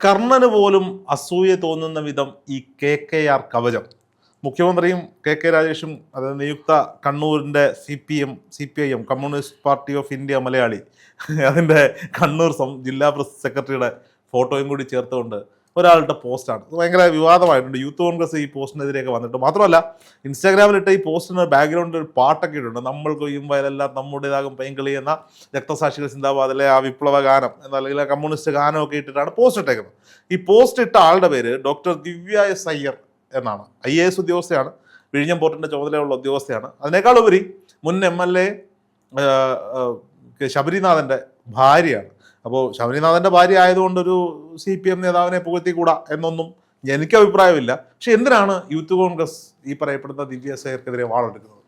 കർണന് പോലും അസൂയ തോന്നുന്ന വിധം ഈ കെ കെ ആർ കവചം. മുഖ്യമന്ത്രിയും കെ കെ രാജേഷും അതായത് നിയുക്ത കണ്ണൂരിന്റെ C P M C P I M communist party of India Malayali അതിന്റെ കണ്ണൂർ ജില്ലാ പ്രസ് സെക്രട്ടറിയുടെ ഫോട്ടോയും കൂടി ചേർത്തുകൊണ്ട് ഒരാളുടെ പോസ്റ്റാണ് ഇത് ഭയങ്കര വിവാദമായിട്ടുണ്ട്. യൂത്ത് കോൺഗ്രസ് ഈ പോസ്റ്റിനെതിരെയൊക്കെ വന്നിട്ട്. മാത്രമല്ല ഇൻസ്റ്റാഗ്രാമിലിട്ട് ഈ പോസ്റ്റിന് ബാക്ക്ഗ്രൗണ്ടിൽ ഒരു പാട്ടൊക്കെ ഇട്ടുണ്ട് നമ്മൾ കൊയ്യും വയലെല്ലാം നമ്മുടേതാകും പൈങ്കളി എന്ന രക്തസാക്ഷികൾ സിന്ദാബാദിലെ ആ വിപ്ലവ ഗാനം അല്ലെങ്കിൽ കമ്മ്യൂണിസ്റ്റ് ഗാനമൊക്കെ ഇട്ടിട്ടാണ് പോസ്റ്റ് ഇട്ടേക്കുന്നത്. ഈ പോസ്റ്റ് ഇട്ട ആളുടെ പേര് ഡോക്ടർ ദിവ്യ എസ് അയ്യർ എന്നാണ്. ഐ എ എസ് ഉദ്യോഗസ്ഥയാണ്. വിഴിഞ്ഞം പോർട്ടിന്റെ ചുമതലയുള്ള ഉദ്യോഗസ്ഥയാണ്. അതിനേക്കാൾ ഉപരി മുൻ എം എൽ എ ശബരിനാഥന്റെ ഭാര്യയാണ്. അപ്പോൾ ശബരിനാഥന്റെ ഭാര്യ ആയതുകൊണ്ട് ഒരു സി പി എം നേതാവിനെ പുകഴ്ത്തിക്കൂടാ എന്നൊന്നും എനിക്ക് അഭിപ്രായമില്ല. പക്ഷെ എന്തിനാണ് യൂത്ത് കോൺഗ്രസ് ഈ പറയപ്പെടുന്ന ദിവ്യ സേർക്കെതിരെ വാളെടുക്കുന്നത്?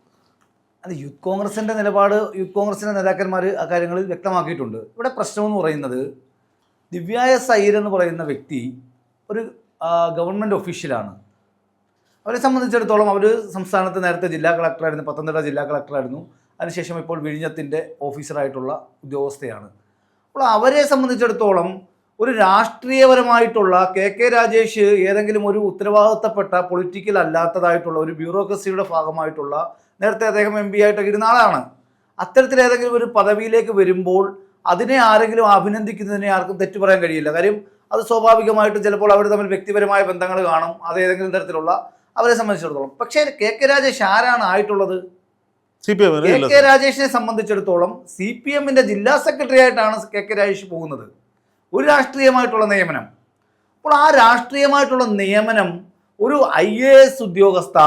അത് യൂത്ത് കോൺഗ്രസിന്റെ നിലപാട് യൂത്ത് കോൺഗ്രസിന്റെ നേതാക്കന്മാർ ആ കാര്യങ്ങളിൽ വ്യക്തമാക്കിയിട്ടുണ്ട്. ഇവിടെ പ്രശ്നമെന്ന് പറയുന്നത് ദിവ്യായ സൈർ എന്ന് പറയുന്ന വ്യക്തി ഒരു ഗവൺമെന്റ് ഒഫീഷ്യലാണ്. അവരെ സംബന്ധിച്ചിടത്തോളം അവർ സംസ്ഥാനത്ത് നേരത്തെ ജില്ലാ കളക്ടറായിരുന്നു പത്തനംതിട്ട ജില്ലാ കളക്ടറായിരുന്നു. അതിനുശേഷം ഇപ്പോൾ വിഴിഞ്ഞത്തിന്റെ ഓഫീസറായിട്ടുള്ള ഉദ്യോഗസ്ഥയാണ്. അപ്പോൾ അവരെ സംബന്ധിച്ചിടത്തോളം ഒരു രാഷ്ട്രീയപരമായിട്ടുള്ള കെ കെ രാജേഷ് ഏതെങ്കിലും ഒരു ഉത്തരവാദിത്തപ്പെട്ട പൊളിറ്റിക്കൽ അല്ലാത്തതായിട്ടുള്ള ഒരു ബ്യൂറോക്രസിയുടെ ഭാഗമായിട്ടുള്ള നേരത്തെ അദ്ദേഹം എം പി ആയിട്ടൊക്കെ ഇരുന്ന ആളാണ്. അത്തരത്തിൽ ഏതെങ്കിലും ഒരു പദവിയിലേക്ക് വരുമ്പോൾ അതിനെ ആരെങ്കിലും അഭിനന്ദിക്കുന്നതിനെ ആർക്കും തെറ്റു പറയാൻ കഴിയില്ല. കാര്യം അത് സ്വാഭാവികമായിട്ടും ചിലപ്പോൾ അവർ തമ്മിൽ വ്യക്തിപരമായ ബന്ധങ്ങൾ കാണും. അത് ഏതെങ്കിലും തരത്തിലുള്ള അവരെ സംബന്ധിച്ചിടത്തോളം. പക്ഷേ കെ കെ രാജേഷ് ആരാണ് ആയിട്ടുള്ളത്? സി പി എം കെ രാജേഷിനെ സംബന്ധിച്ചിടത്തോളം സി പി എമ്മിന്റെ ജില്ലാ സെക്രട്ടറി ആയിട്ടാണ് കെ കെ രാജേഷ് പോകുന്നത്. ഒരു രാഷ്ട്രീയമായിട്ടുള്ള നിയമനം. അപ്പോൾ ആ രാഷ്ട്രീയമായിട്ടുള്ള നിയമനം ഒരു ഐ എ എസ് ഉദ്യോഗസ്ഥ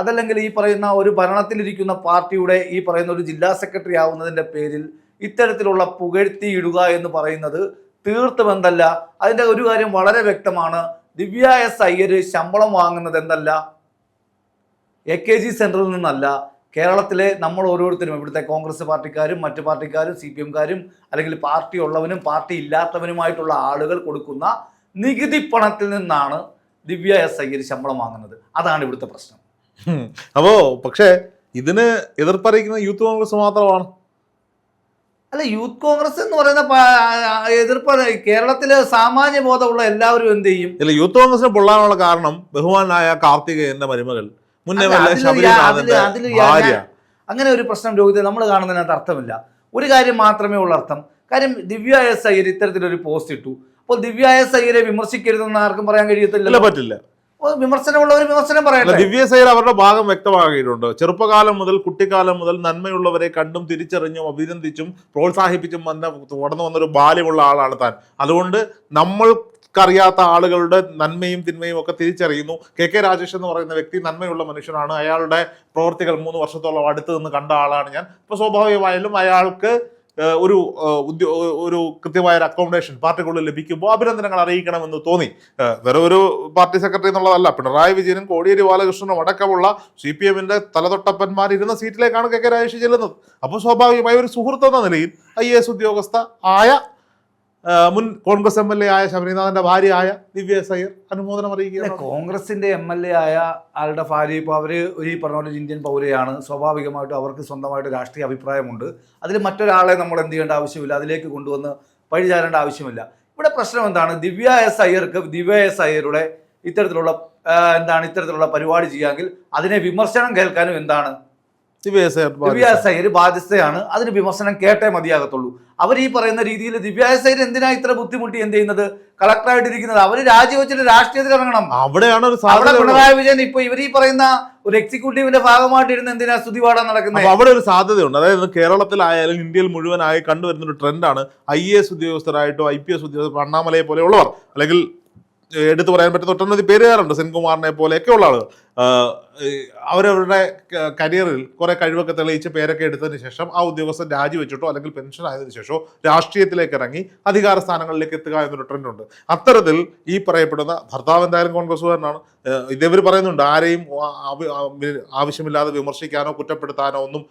അതല്ലെങ്കിൽ ഈ പറയുന്ന ഒരു ഭരണത്തിലിരിക്കുന്ന പാർട്ടിയുടെ ഈ പറയുന്ന ഒരു ജില്ലാ സെക്രട്ടറി ആവുന്നതിന്റെ പേരിൽ ഇത്തരത്തിലുള്ള പുകഴ്ത്തിയിടുക എന്ന് പറയുന്നത് തീർത്തും എന്തല്ല അതിന്റെ ഒരു കാര്യം വളരെ വ്യക്തമാണ്. ദിവ്യ എസ് അയ്യര് ശമ്പളം വാങ്ങുന്നത് എന്തല്ല എ കെ ജി സെന്ററിൽ നിന്നല്ല കേരളത്തിലെ നമ്മൾ ഓരോരുത്തരും ഇവിടുത്തെ കോൺഗ്രസ് പാർട്ടിക്കാരും മറ്റു പാർട്ടിക്കാരും സി പി എംകാരും അല്ലെങ്കിൽ പാർട്ടി ഉള്ളവനും പാർട്ടി ഇല്ലാത്തവനുമായിട്ടുള്ള ആളുകൾ കൊടുക്കുന്ന നികുതി പണത്തിൽ നിന്നാണ് ദിവ്യ എസ് അയ്യർ ശമ്പളം വാങ്ങുന്നത്. അതാണ് ഇവിടുത്തെ പ്രശ്നം. അപ്പോ പക്ഷേ ഇതിന് എതിർപ്പറിയിക്കുന്ന യൂത്ത് കോൺഗ്രസ് മാത്രമാണ്. അല്ല യൂത്ത് കോൺഗ്രസ് എന്ന് പറയുന്ന എതിർപ്പ് കേരളത്തിലെ സാമാന്യ ബോധമുള്ള എല്ലാവരും എന്ത് ചെയ്യും? ഇല്ല യൂത്ത് കോൺഗ്രസിന് പൊള്ളാനുള്ള കാരണം ബഹുമാനായ കാർത്തികേയന്റെ മരുമകൾ മുന്നേ വല്ല ശബരിനാഥന്റെ ഭാര്യ. അങ്ങനെ ഒരു പ്രശ്നം രോഹിത് നമ്മൾ കാണുന്നതിനകത്ത് അർത്ഥമില്ല. ഒരു കാര്യം മാത്രമേ ഉള്ള അർത്ഥം. കാര്യം ദിവ്യ എസ് അയ്യർ ഇത്തരത്തിലൊരു പോസ്റ്റ് ഇട്ടു. അപ്പോൾ ദിവ്യ എസ് അയ്യരെ വിമർശിക്കരുതെന്ന് ആർക്കും പറയാൻ കഴിയത്തില്ല പറ്റില്ല. വിമർശനമുള്ളവർ വിമർശനം പറയട്ടെ. ദിവ്യ സൈർ അവരുടെ ഭാഗം വ്യക്തമാക്കിയിട്ടുണ്ട്. ചെറുപ്പകാലം മുതൽ കുട്ടിക്കാലം മുതൽ നന്മയുള്ളവരെ കണ്ടും തിരിച്ചറിഞ്ഞും അഭിനന്ദിച്ചും പ്രോത്സാഹിപ്പിച്ചും വന്ന ഉടന്നു വന്നൊരു ബാല്യമുള്ള ആളാണ് താൻ. അതുകൊണ്ട് നമ്മൾക്കറിയാത്ത ആളുകളുടെ നന്മയും തിന്മയും ഒക്കെ തിരിച്ചറിയുന്നു. കെ കെ രാജേഷ് എന്ന് പറയുന്ന വ്യക്തി നന്മയുള്ള മനുഷ്യനാണ്. അയാളുടെ പ്രവർത്തികൾ മൂന്ന് വർഷത്തോളം അടുത്ത് നിന്ന് കണ്ട ആളാണ് ഞാൻ. അപ്പോൾ സ്വാഭാവികമായാലും അയാൾക്ക് ഒരു ഉദ്യോ ഒരു കൃത്യമായ ഒരു അക്കോമഡേഷൻ പാർട്ടിക്കുള്ളിൽ ലഭിക്കുമ്പോൾ അഭിനന്ദനങ്ങൾ അറിയിക്കണമെന്ന് തോന്നി. വേറെ ഒരു പാർട്ടി സെക്രട്ടറി എന്നുള്ളതല്ല. പിണറായി വിജയനും കോടിയേരി ബാലകൃഷ്ണനും അടക്കമുള്ള സി പി എമ്മിന്റെ തലതൊട്ടപ്പന്മാർ ഇരുന്ന സീറ്റിലേക്കാണ് കെ കെ രാജേഷ് ചെല്ലുന്നത്. അപ്പോൾ സ്വാഭാവികമായി ഒരു സുഹൃത്ത് എന്ന നിലയിൽ ഐ എ എസ് ഉദ്യോഗസ്ഥ ആയ മുൻ കോൺഗ്രസ് എം എൽ എ ആയ ശബരിനാഥന്റെ ഭാര്യയായ ദിവ്യ സയ്യർ അനുമോദനം അറിയിക്കുക കോൺഗ്രസിന്റെ എം എൽ എ ആയ ആളുടെ ഭാര്യ ഇപ്പോൾ അവർ ഈ പറഞ്ഞ പോലെ ഇന്ത്യൻ പൗരയാണ്. സ്വാഭാവികമായിട്ടും അവർക്ക് സ്വന്തമായിട്ട് രാഷ്ട്രീയ അഭിപ്രായമുണ്ട്. അതിൽ മറ്റൊരാളെ നമ്മൾ എന്ത് ചെയ്യേണ്ട ആവശ്യമില്ല. അതിലേക്ക് കൊണ്ടുവന്ന് പഴിചാരേണ്ട ആവശ്യമില്ല. ഇവിടെ പ്രശ്നം എന്താണ്? ദിവ്യ എസ് അയ്യർക്ക് ദിവ്യ എസ് അയ്യരുടെ ഇത്തരത്തിലുള്ള എന്താണ് ഇത്തരത്തിലുള്ള പരിപാടി ചെയ്യാമെങ്കിൽ അതിനെ വിമർശനം കേൾക്കാനും എന്താണ് ദിവ്യ എസ് അയ്യർ ദിവ്യ ബാധ്യസ്ഥയാണ്. അതിന് വിമർശനം കേട്ടേ മതിയാകത്തുള്ളൂ. അവർ ഈ പറയുന്ന രീതിയിൽ ദിവ്യ എസ് എന്തിനാ ഇത്ര ബുദ്ധിമുട്ടി എന്ത് ചെയ്യുന്നത്? കളക്ടറായിട്ടിരിക്കുന്നത് അവർ രാജിവെച്ചിട്ട് രാഷ്ട്രീയത്തിൽ ഇറങ്ങണം. അവിടെയാണ് അവിടെ പിണറായി വിജയൻ ഇപ്പൊ ഇവർ ഈ പറയുന്ന ഒരു എക്സിക്യൂട്ടീവിന്റെ ഭാഗമായിട്ട് ഇരുന്ന് എന്തിനാ സ്തുതി നടക്കുന്നത് അവിടെ ഒരു സാധ്യതയുണ്ട്. അതായത് കേരളത്തിലായാലും ഇന്ത്യയിൽ മുഴുവനായി കണ്ടുവരുന്ന ഒരു ട്രെൻഡാണ് ഐ എ എസ് ഉദ്യോഗസ്ഥരായിട്ടോ ഐ പി എസ് ഉദ്യോഗസ്ഥർ അണ്ണാമലയെ പോലെയുള്ളവർ അല്ലെങ്കിൽ എടുത്തു പറയാൻ പറ്റുന്ന ഒട്ടനവധി പേരുകാരുണ്ട് സെൻകുമാറിനെ പോലെയൊക്കെ ഉള്ള ആളുകൾ. അവരവരുടെ കരിയറിൽ കുറെ കഴിവൊക്കെ തെളിയിച്ച് പേരൊക്കെ എടുത്തതിന് ശേഷം ആ ഉദ്യോഗസ്ഥൻ രാജിവെച്ചിട്ടോ അല്ലെങ്കിൽ പെൻഷൻ ആയതിനു ശേഷമോ രാഷ്ട്രീയത്തിലേക്ക് ഇറങ്ങി അധികാര സ്ഥാനങ്ങളിലേക്ക് എത്തുക എന്നൊരു ട്രെൻഡ് ഉണ്ട്. അത്തരത്തിൽ ഈ പറയപ്പെടുന്ന ഭർത്താവ് എന്തായാലും കോൺഗ്രസ്സുകാരനാണ്. ഇതേവർ പറയുന്നുണ്ട് ആരെയും ആവശ്യമില്ലാതെ വിമർശിക്കാനോ കുറ്റപ്പെടുത്താനോ ഒന്നും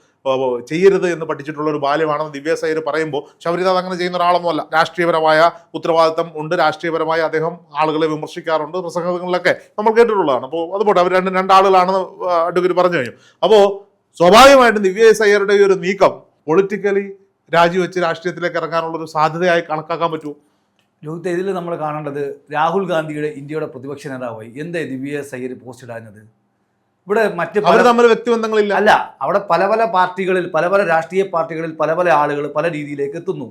ചെയ്യരുത് എന്ന് പഠിച്ചിട്ടുള്ള ഒരു ബാല്യമാണെന്ന് ദിവ്യസൈര് പറയുമ്പോൾ ശബരിനാഥ് അങ്ങനെ ചെയ്യുന്ന ഒരാളൊന്നുമല്ല രാഷ്ട്രീയപരമായ ഉത്തരവാദിത്തം ഉണ്ട് രാഷ്ട്രീയപരമായി അദ്ദേഹം ആളുകളെ വിമർശിക്കാറുണ്ട് പ്രസംഗങ്ങളിലൊക്കെ നമ്മൾ കേട്ടിട്ടുള്ളതാണ്. അപ്പോൾ അതുപോലെ അവർ രണ്ട് രണ്ടാളുകളാണെന്ന് അഡ്വക്കേറ്റ് പറഞ്ഞു കഴിഞ്ഞു. അപ്പോൾ സ്വാഭാവികമായിട്ടും ദിവ്യ എസ് അയ്യരുടെ ഒരു നീക്കം പൊളിറ്റിക്കലി രാജിവെച്ച് രാഷ്ട്രീയത്തിലേക്ക് ഇറങ്ങാനുള്ള ഒരു സാധ്യതയായി കണക്കാക്കാൻ പറ്റുമോ? ലോകത്തെ ഇതിൽ നമ്മൾ കാണേണ്ടത് രാഹുൽ ഗാന്ധിയുടെ ഇന്ത്യയുടെ പ്രതിപക്ഷ നേതാവായി. എന്തേ ദിവ്യ എസ് അയ്യർ പോസ്റ്റ് ഇടാഞ്ഞത് ഇവിടെ മറ്റ് പല തമ്മിൽ വ്യക്തിബന്ധങ്ങളില്ല. അല്ല അവിടെ പല പല പാർട്ടികളിൽ പല പല രാഷ്ട്രീയ പാർട്ടികളിൽ പല പല ആളുകൾ പല രീതിയിലേക്ക് എത്തുന്നു.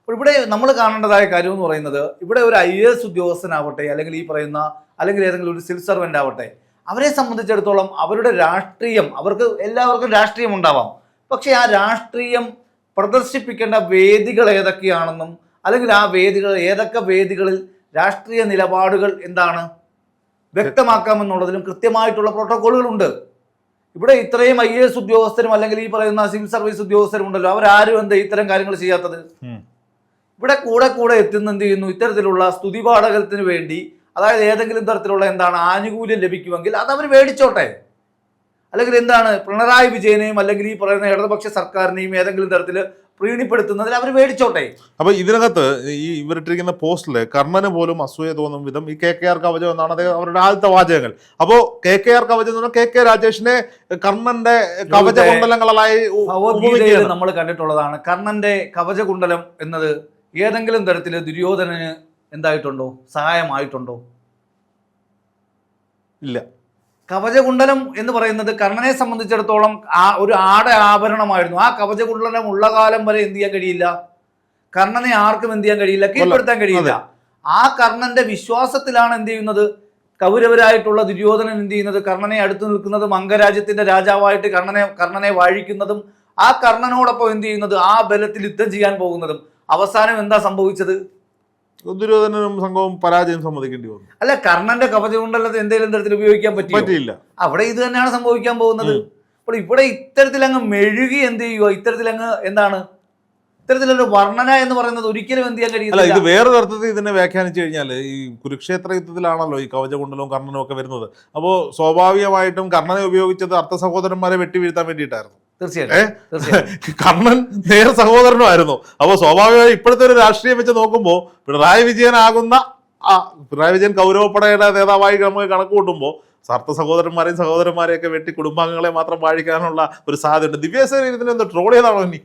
അപ്പോൾ ഇവിടെ നമ്മൾ കാണേണ്ടതായ കാര്യം എന്ന് പറയുന്നത് ഇവിടെ ഒരു ഐ എ എസ് ഉദ്യോഗസ്ഥനാവട്ടെ അല്ലെങ്കിൽ ഈ പറയുന്ന അല്ലെങ്കിൽ ഏതെങ്കിലും ഒരു സിവിൽ സർവന്റ് ആവട്ടെ അവരെ സംബന്ധിച്ചിടത്തോളം അവരുടെ രാഷ്ട്രീയം അവർക്ക് എല്ലാവർക്കും രാഷ്ട്രീയം ഉണ്ടാവാം. പക്ഷേ ആ രാഷ്ട്രീയം പ്രദർശിപ്പിക്കേണ്ട വേദികൾ ഏതൊക്കെയാണെന്നും അല്ലെങ്കിൽ ആ വേദികൾ ഏതൊക്കെ വേദികളിൽ രാഷ്ട്രീയ നിലപാടുകൾ എന്താണ് വ്യക്തമാക്കാമെന്നുള്ളതിലും കൃത്യമായിട്ടുള്ള പ്രോട്ടോക്കോളുകളുണ്ട്. ഇവിടെ ഇത്രയും ഐ എസ് ഉദ്യോഗസ്ഥരും അല്ലെങ്കിൽ ഈ പറയുന്ന സിവിൽ സർവീസ് ഉദ്യോഗസ്ഥരും ഉണ്ടല്ലോ. അവരാരും എന്താ ഇത്തരം കാര്യങ്ങൾ ചെയ്യാത്തത്? ഇവിടെ കൂടെ കൂടെ എത്തുന്ന എന്ത് ചെയ്യുന്നു? ഇത്തരത്തിലുള്ള സ്തുതിപാഠകത്തിന് വേണ്ടി അതായത് ഏതെങ്കിലും തരത്തിലുള്ള എന്താണ് ആനുകൂല്യം ലഭിക്കുമെങ്കിൽ അത് അവർ മേടിച്ചോട്ടെ. അല്ലെങ്കിൽ എന്താണ് പിണറായി വിജയനെയും അല്ലെങ്കിൽ ഈ പറയുന്ന ഇടതുപക്ഷ സർക്കാരിനെയും ഏതെങ്കിലും തരത്തിൽ പ്രീണിപ്പെടുത്തുന്നതിൽ അവർ മേടിച്ചോട്ടെ. അപ്പൊ ഇതിനകത്ത് ഈ ഇവരിട്ടിരിക്കുന്ന പോസ്റ്റിൽ കർണന് പോലും അസൂയ തോന്നും വിധം ഈ കെ കെ ആർ കവചം എന്നാണ് അദ്ദേഹം അവരുടെ ആദ്യത്തെ വാചകങ്ങൾ. അപ്പോ കെ കെ ആർ കവചം എന്ന് പറഞ്ഞാൽ കെ കെ രാജേഷിനെ കർണന്റെ കവച കുണ്ടലങ്ങളായി നമ്മൾ കണ്ടിട്ടുള്ളതാണ് കർണന്റെ കവചകുണ്ടലം എന്നത് ഏതെങ്കിലും തരത്തിൽ ദുര്യോധനന് എന്തായിട്ടുണ്ടോ? സഹായമായിട്ടുണ്ടോ? ഇല്ല. കവചകുണ്ടലം എന്ന് പറയുന്നത് കർണനെ സംബന്ധിച്ചിടത്തോളം ആ ഒരു ആട ആഭരണമായിരുന്നു. ആ കവചകുണ്ടലം ഉള്ള കാലം വരെ എന്ത് ചെയ്യാൻ കഴിയില്ല? കർണനെ ആർക്കും എന്ത് ചെയ്യാൻ കഴിയില്ല? കീഴ്പ്പെടുത്താൻ കഴിയില്ല. ആ കർണന്റെ വിശ്വാസത്തിലാണ് എന്ത് ചെയ്യുന്നത്? കൗരവരായിട്ടുള്ള ദുര്യോധനൻ എന്ത് ചെയ്യുന്നത്? കർണനെ അടുത്ത് നിൽക്കുന്നതും അംഗരാജ്യത്തിന്റെ രാജാവായിട്ട് കർണനെ കർണനെ വാഴിക്കുന്നതും ആ കർണനോടൊപ്പം എന്ത് ചെയ്യുന്നത്? ആ ബലത്തിൽ യുദ്ധം ചെയ്യാൻ പോകുന്നതും. അവസാനം എന്താ സംഭവിച്ചത്? ദുര്യോധനനും സംഘവും പരാജയം സമ്മതിക്കേണ്ടി വന്നു. അല്ല കർണന്റെ കവചകുണ്ടലത്തെ എന്തെങ്കിലും തരത്തിൽ ഉപയോഗിക്കാൻ പറ്റില്ല അവിടെ ഇത് തന്നെയാണ് സംഭവിക്കാൻ പോകുന്നത്. അപ്പോൾ ഇവിടെ ഇത്തരത്തിൽ അങ്ങ് മെഴുകി എന്ത് ചെയ്യുക ഇത്തരത്തിൽ അങ്ങ് എന്താണ്? ഇത്തരത്തിലൊരു വർണന എന്ന് പറയുന്നത് ഒരിക്കലും എന്ത് ചെയ്യാൻ കഴിയില്ല ഇത് വേറെ തരത്തിൽ ഇതിനെ വ്യാഖ്യാനിച്ചു കഴിഞ്ഞാൽ ഈ കുരുക്ഷേത്ര യുദ്ധത്തിലാണല്ലോ ഈ കവചകുണ്ടലവും കർണനും ഒക്കെ വരുന്നത്. അപ്പോൾ സ്വാഭാവികമായിട്ടും കർണനെ ഉപയോഗിച്ചത് അർത്ഥ സഹോദരന്മാരെ വെട്ടി വീഴ്ത്താൻ വേണ്ടിയിട്ടായിരുന്നു. തീർച്ചയായിട്ടും കർണൻ നേർ സഹോദരനുമായിരുന്നു. അപ്പൊ സ്വാഭാവികമായി ഇപ്പോഴത്തെ ഒരു രാഷ്ട്രീയം വെച്ച് നോക്കുമ്പോൾ പിണറായി വിജയനാകുന്ന ആ പിണറായി വിജയൻ കൗരവപ്പടയുടെ നേതാവായി നമുക്ക് കണക്ക് കൂട്ടുമ്പോൾ സർത്ത സഹോദരന്മാരെയും സഹോദരന്മാരെയൊക്കെ വെട്ടി കുടുംബാംഗങ്ങളെ മാത്രം വാഴിക്കാനുള്ള ഒരു സാധ്യതയുണ്ട്. ദിവ്യാസേന ഇതിനെ എന്താ ട്രോൾ ചെയ്താണോ ഇനി?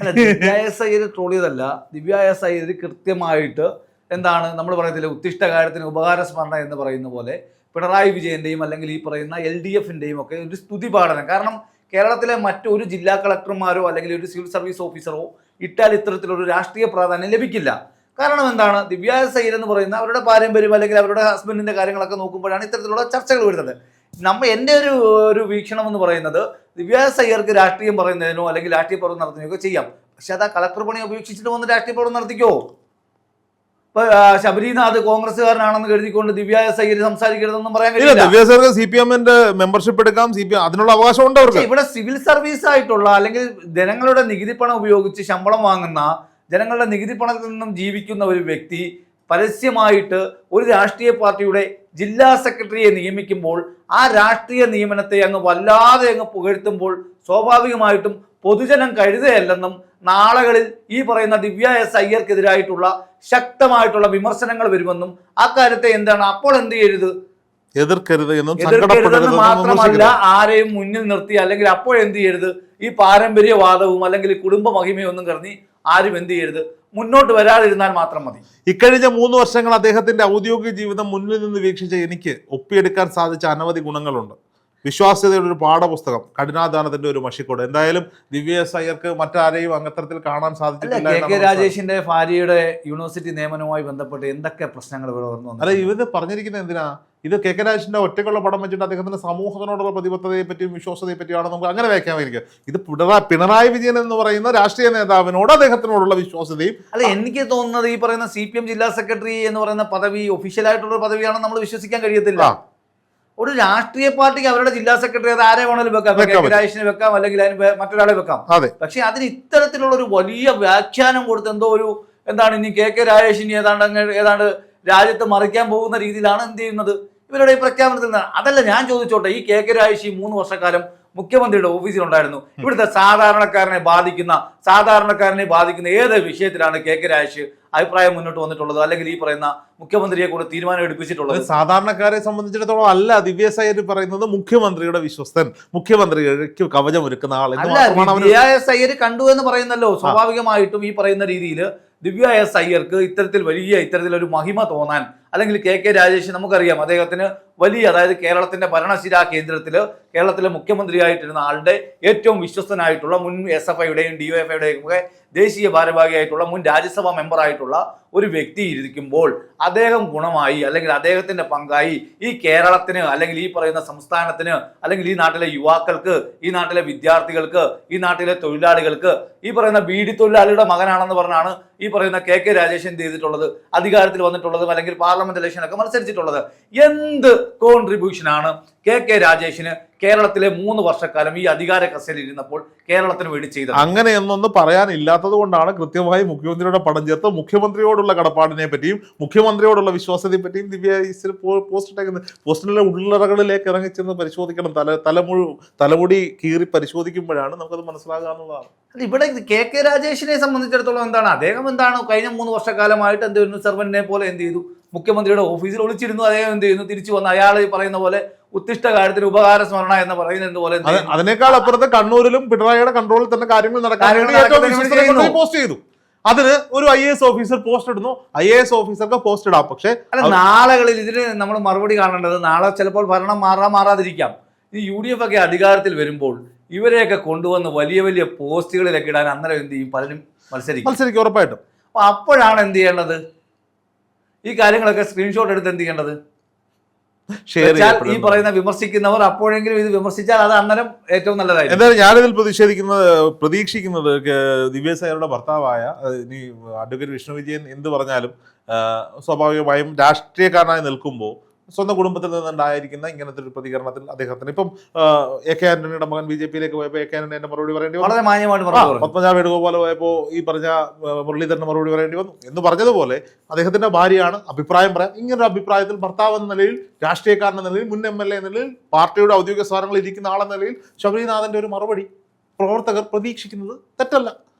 അല്ല ദിവ്യ എസ് ഐ ട്രോൾ ചെയ്തല്ല ദിവ്യാസൈര് കൃത്യമായിട്ട് എന്താണ് നമ്മൾ പറയത്തില്ല ഉത്തിഷ്ട കാര്യത്തിന് ഉപകാരസ്മരണ എന്ന് പറയുന്ന പോലെ പിണറായി വിജയന്റെയും അല്ലെങ്കിൽ ഈ പറയുന്ന എൽ ഡി എഫിന്റെയും ഒക്കെ ഒരു സ്തുതി പാഠനം കാരണം കേരളത്തിലെ മറ്റൊരു ജില്ലാ കളക്ടർമാരോ അല്ലെങ്കിൽ ഒരു സിവിൽ സർവീസ് ഓഫീസറോ ഇട്ടാൽ ഇത്തരത്തിലൊരു രാഷ്ട്രീയ പ്രാധാന്യം ലഭിക്കില്ല. കാരണം എന്താണ്? ദിവ്യാ സൈൽ എന്ന് പറയുന്ന അവരുടെ പാരമ്പര്യം അല്ലെങ്കിൽ അവരുടെ ഹസ്ബൻഡിന്റെ കാര്യങ്ങളൊക്കെ നോക്കുമ്പോഴാണ് ഇത്തരത്തിലുള്ള ചർച്ചകൾ വരുന്നത്. നമ്മ എന്റെ ഒരു ഒരു വീക്ഷണം എന്ന് പറയുന്നത് ദിവ്യാ സയ്യർക്ക് രാഷ്ട്രീയം പറയുന്നതിനോ അല്ലെങ്കിൽ രാഷ്ട്രീയ പ്രവർത്തനം നടത്തുന്നതിനോ ചെയ്യാം. പക്ഷെ അത് ആ കളക്ടർ പണി ഉപേക്ഷിച്ചിട്ട് വന്ന് രാഷ്ട്രീയ പ്രവർത്തനം നടത്തിക്കോ? ശബരിനാഥ് കോൺഗ്രസ്സുകാരനാണെന്ന് കരുതിക്കൊണ്ട് ദിവ്യ സൈര് സംസാരിക്കരുതെന്നും പറയാൻ കഴിയില്ല. സി പി എമ്മിന്റെ മെമ്പർഷിപ്പ് എടുക്കാം സി പി എം അതിനുള്ള അവകാശം ഉണ്ട് അവർക്ക്. ഇവിടെ സിവിൽ സർവീസ് ആയിട്ടുള്ള അല്ലെങ്കിൽ ജനങ്ങളുടെ നികുതി പണം ഉപയോഗിച്ച് ശമ്പളം വാങ്ങുന്ന ജനങ്ങളുടെ നികുതി പണത്തിൽ നിന്നും ജീവിക്കുന്ന ഒരു വ്യക്തി പരസ്യമായിട്ട് ഒരു രാഷ്ട്രീയ പാർട്ടിയുടെ ജില്ലാ സെക്രട്ടറിയെ നിയമിക്കുമ്പോൾ ആ രാഷ്ട്രീയ നിയമനത്തെ അങ്ങ് വല്ലാതെ അങ്ങ് പുകഴ്ത്തുമ്പോൾ സ്വാഭാവികമായിട്ടും പൊതുജനം കഴുതയല്ലെന്നും നാളുകളിൽ ഈ പറയുന്ന ദിവ്യ എസ് അയ്യർക്കെതിരായിട്ടുള്ള ശക്തമായിട്ടുള്ള വിമർശനങ്ങൾ വരുമെന്നും ആ കാര്യത്തെ എന്താണ് അപ്പോൾ എന്ത് ചെയ്യരുത്? എതിർക്കരുത് എതിർക്കരുതെന്ന് മാത്രമല്ല ആരെയും ആരെയും മുന്നിൽ നിർത്തി അല്ലെങ്കിൽ അപ്പോൾ എന്ത് ചെയ്യരുത്? ഈ പാരമ്പര്യവാദവും അല്ലെങ്കിൽ കുടുംബ മഹിമയും ഒന്നും കരുതി ആരും എന്ത് ചെയ്യരുത്? മുന്നോട്ട് വരാതിരുന്നാൽ മാത്രം മതി. ഇക്കഴിഞ്ഞ മൂന്ന് വർഷങ്ങൾ അദ്ദേഹത്തിന്റെ ഔദ്യോഗിക ജീവിതം മുന്നിൽ നിന്ന് വീക്ഷിച്ച എനിക്ക് ഒപ്പിയെടുക്കാൻ സാധിച്ച അനവധി ഗുണങ്ങളുണ്ട്. വിശ്വാസ്യതയുടെ ഒരു പാഠപുസ്തകം കഠിനാധാനത്തിന്റെ ഒരു മഷിക്കോട്. എന്തായാലും ദിവ്യ എസ് അയ്യർക്ക് മറ്റാരെയും അങ്ങത്തരത്തിൽ കാണാൻ സാധിച്ചിട്ടില്ല കെ കെ രാജേഷിന്റെ ഭാര്യയുടെ യൂണിവേഴ്സിറ്റി നിയമനവുമായി ബന്ധപ്പെട്ട് എന്തൊക്കെ പ്രശ്നങ്ങൾ ഇവിടെ വന്നു അല്ല ഇവർ പറഞ്ഞിരിക്കുന്നത് എന്തിനാ? ഇത് കെ കെ രാജേഷിന്റെ ഒറ്റക്കുള്ള പടം വെച്ചിട്ട് അദ്ദേഹത്തിന്റെ സമൂഹത്തിനോടുള്ള പ്രതിബദ്ധതയെ പറ്റിയും വിശ്വാസതയെ പറ്റിയാണ് നമുക്ക് അങ്ങനെ വ്യാഖ്യാനിക്കുക ഇത് പിണറായി പിണറായി വിജയൻ എന്ന് പറയുന്ന രാഷ്ട്രീയ നേതാവിനോട് അദ്ദേഹത്തിനോടുള്ള വിശ്വാസതയും അല്ല എനിക്ക് തോന്നുന്നത് ഈ പറയുന്ന സി പി എം ജില്ലാ സെക്രട്ടറി എന്ന് പറയുന്ന പദവി ഒഫീഷ്യലായിട്ടുള്ള പദവിയാണെന്ന് നമ്മൾ വിശ്വസിക്കാൻ കഴിയത്തില്ല. ഒരു രാഷ്ട്രീയ പാർട്ടിക്ക് അവരുടെ ജില്ലാ സെക്രട്ടറി അത് ആരെ വേണമെങ്കിലും വെക്കാം? രാജേഷിനെ വെക്കാം അല്ലെങ്കിൽ അതിന് മറ്റൊരാളെ വെക്കാം. പക്ഷെ അതിന് ഇത്തരത്തിലുള്ള ഒരു വലിയ വ്യാഖ്യാനം കൊടുത്ത് എന്തോ ഒരു എന്താണ് ഇനി കെ കെ രാജേഷിനി ഏതാണ്ട് ഏതാണ്ട് രാജ്യത്ത് മറിക്കാൻ പോകുന്ന രീതിയിലാണ് എന്ത് ചെയ്യുന്നത്? ഇവരുടെ ഈ പ്രഖ്യാപനത്തിൽ നിന്നാണ് അതല്ല ഞാൻ ചോദിച്ചോട്ടെ ഈ കെ കെ രാജേഷ് ഈ മൂന്ന് വർഷക്കാലം മുഖ്യമന്ത്രിയുടെ ഓഫീസിലുണ്ടായിരുന്നു. ഇവിടുത്തെ സാധാരണക്കാരനെ ബാധിക്കുന്ന സാധാരണക്കാരനെ ബാധിക്കുന്ന ഏത് വിഷയത്തിലാണ് കെ കെ രാജേഷ് അഭിപ്രായം മുന്നോട്ട് വന്നിട്ടുള്ളത്? അല്ലെങ്കിൽ ഈ പറയുന്ന മുഖ്യമന്ത്രിയെ കൂടെ തീരുമാനം എടുപ്പിച്ചിട്ടുള്ളത്? സാധാരണക്കാരെ സംബന്ധിച്ചിടത്തോളം അല്ല. ദിവ്യ സയ്യദ് പറയുന്നത് മുഖ്യമന്ത്രിയുടെ വിശ്വസ്തൻ. മുഖ്യമന്ത്രിക്ക് കവചം ഒരുക്കുന്ന ആൾ സയ്യദ് കണ്ടു എന്ന് പറയുന്നല്ലോ. സ്വാഭാവികമായിട്ടും ഈ പറയുന്ന രീതിയിൽ ദിവ്യ എസ് അയ്യർക്ക് ഇത്തരത്തിൽ വലിയ ഇത്തരത്തിലൊരു മഹിമ തോന്നാൻ അല്ലെങ്കിൽ കെ കെ രാജേഷ് നമുക്കറിയാം അദ്ദേഹത്തിന് വലിയ അതായത് കേരളത്തിന്റെ ഭരണശിരാ കേന്ദ്രത്തിൽ കേരളത്തിലെ മുഖ്യമന്ത്രിയായിട്ടിരുന്ന ആളുടെ ഏറ്റവും വിശ്വസ്തനായിട്ടുള്ള മുൻ എസ് എഫ് ഐയുടെയും ഡി എഫ് ഐയുടെയും ഒക്കെ ദേശീയ ഭാരവാഹിയായിട്ടുള്ള മുൻ രാജ്യസഭാ മെമ്പറായിട്ടുള്ള ഒരു വ്യക്തി ഇരിക്കുമ്പോൾ അദ്ദേഹം ഗുണമായി അല്ലെങ്കിൽ അദ്ദേഹത്തിന്റെ പങ്കായി ഈ കേരളത്തിന് അല്ലെങ്കിൽ ഈ പറയുന്ന സംസ്ഥാനത്തിന് അല്ലെങ്കിൽ ഈ നാട്ടിലെ യുവാക്കൾക്ക് ഈ നാട്ടിലെ വിദ്യാർത്ഥികൾക്ക് ഈ നാട്ടിലെ തൊഴിലാളികൾക്ക് ഈ പറയുന്ന ബീഡി തൊഴിലാളിയുടെ മകനാണെന്ന് പറഞ്ഞാണ് ഈ പറയുന്ന കെ കെ രാജേഷ് എന്ത് ചെയ്തിട്ടുള്ളത്? അധികാരത്തിൽ വന്നിട്ടുള്ളതും അല്ലെങ്കിൽ ഇലക്ഷനൊക്കെ മത്സരിച്ചിട്ടുള്ളത്. എന്ത് കോൺട്രിബ്യൂഷനാണ് കെ കെ രാജേഷിന് കേരളത്തിലെ മൂന്ന് വർഷക്കാലം ഈ അധികാര കസേരയിൽ ഇരുന്നപ്പോൾ കേരളത്തിന് വേണ്ടി ചെയ്തത്? അങ്ങനെ എന്നൊന്നും പറയാനില്ലാത്തത് കൊണ്ടാണ് കൃത്യമായി മുഖ്യമന്ത്രിയുടെ പടം ചേർത്ത് മുഖ്യമന്ത്രിയോടുള്ള കടപ്പാടിനെ പറ്റിയും മുഖ്യമന്ത്രിയോടുള്ള വിശ്വാസത്തെ പറ്റിയും ദിവ്യ പോസ്റ്റ് ഇട്ടേക്കുന്നത്. പോസ്റ്റിലെ ഉള്ളറകളിലേക്ക് ഇറങ്ങിച്ചെന്ന് പരിശോധിക്കണം. തല തലമുഴു തലമുടി കീറി പരിശോധിക്കുമ്പോഴാണ് നമുക്കത് മനസ്സിലാകുക എന്നുള്ളതാണ്. അല്ല, ഇവിടെ കെ കെ രാജേഷിനെ സംബന്ധിച്ചിടത്തോളം എന്താണ്? അദ്ദേഹം എന്താണ് കഴിഞ്ഞ മൂന്ന് വർഷക്കാലമായിട്ട് എന്ത് സെർവന്റിനെ പോലെ എന്ത് ചെയ്തു? മുഖ്യമന്ത്രിയുടെ ഓഫീസിൽ ഒളിച്ചിരുന്നു. അദ്ദേഹം എന്ത് ചെയ്യുന്നു? തിരിച്ചു വന്ന് അയാൾ പറയുന്ന പോലെ ഉത്തിഷ്ട കാര്യത്തിന് ഉപകാര സ്മരണ എന്ന് പറയുന്നത് പോലെ? അതിനേക്കാൾ അപ്പുറത്ത് കണ്ണൂരിലും പിണറായിയുടെ കൺട്രോളിൽ തന്നെ കാര്യങ്ങൾ നടക്കാൻ പോസ്റ്റ് ചെയ്തു. അതിന് ഒരു ഐ എസ് ഓഫീസർ പോസ്റ്റ് ഇടുന്നു. ഐ എസ് ഓഫീസർക്ക് പോസ്റ്റ് ഇടാം. പക്ഷേ നാളുകളിൽ ഇതിന് നമ്മൾ മറുപടി കാണേണ്ടത് നാളെ ചിലപ്പോൾ ഭരണം മാറാ മാറാതിരിക്കാം. ഈ യു ഡി എഫ് ഒക്കെ അധികാരത്തിൽ വരുമ്പോൾ ഇവരെയൊക്കെ കൊണ്ടുവന്ന് വലിയ വലിയ പോസ്റ്റുകളിലൊക്കെ ഇടാൻ അന്നേരം എന്ത് ചെയ്യും? പലരും മത്സരിക്കും. മത്സരിക്കും ഉറപ്പായിട്ടും. അപ്പൊ അപ്പോഴാണ് എന്ത് ചെയ്യേണ്ടത്? ഈ കാര്യങ്ങളൊക്കെ സ്ക്രീൻഷോട്ട് എടുത്ത് എന്ത് ചെയ്യേണ്ടത്? ഈ പറയുന്ന വിമർശിക്കുന്നവർ അപ്പോഴെങ്കിലും ഇത് വിമർശിച്ചാൽ അത് അന്നേരം ഏറ്റവും നല്ലതായിരിക്കും. എന്തായാലും ഞാനിതിൽ പ്രതിഷേധിക്കുന്നത് പ്രതീക്ഷിക്കുന്നത് ദിവ്യ സായരുടെ ഭർത്താവായ ഇനി അഡ്വക്കേറ്റ് വിഷ്ണു വിജയൻ എന്ത് പറഞ്ഞാലും സ്വാഭാവികമായും രാഷ്ട്രീയക്കാരനായി നിൽക്കുമ്പോൾ സ്വന്തം കുടുംബത്തിൽ നിന്നുണ്ടായിരിക്കുന്ന ഇങ്ങനത്തെ ഒരു പ്രതികരണത്തിൽ അദ്ദേഹത്തിന്. ഇപ്പം എ കെ ആന്റണിയുടെ മകൻ ബി ജെ പിയിലേക്ക് പോയപ്പോൾ എ കെ ആന്റണി എന്റെ മറുപടി പറയേണ്ടി വളരെ മാന്യമായിട്ട് പത്മജ വേണുഗോപാൽ പോയപ്പോൾ ഈ പറഞ്ഞ മുരളീധരന്റെ മുരളീധരന് മറുപടി പറയേണ്ടി വന്നു. എന്ന് പറഞ്ഞതുപോലെ അദ്ദേഹത്തിന്റെ ഭാര്യയാണ് അഭിപ്രായം പറയാം ഇങ്ങനൊരു അഭിപ്രായത്തിൽ ഭർത്താവ് എന്ന നിലയിൽ രാഷ്ട്രീയക്കാരൻ എന്ന നിലയിൽ മുൻ എം എൽ എ എന്ന നിലയിൽ പാർട്ടിയുടെ ഔദ്യോഗിക സ്ഥാനങ്ങളിൽ ഇരിക്കുന്ന ആളെന്ന നിലയിൽ ശബരിനാഥന്റെ ഒരു മറുപടി പ്രവർത്തകർ പ്രതീക്ഷിക്കുന്നത് തെറ്റല്ല.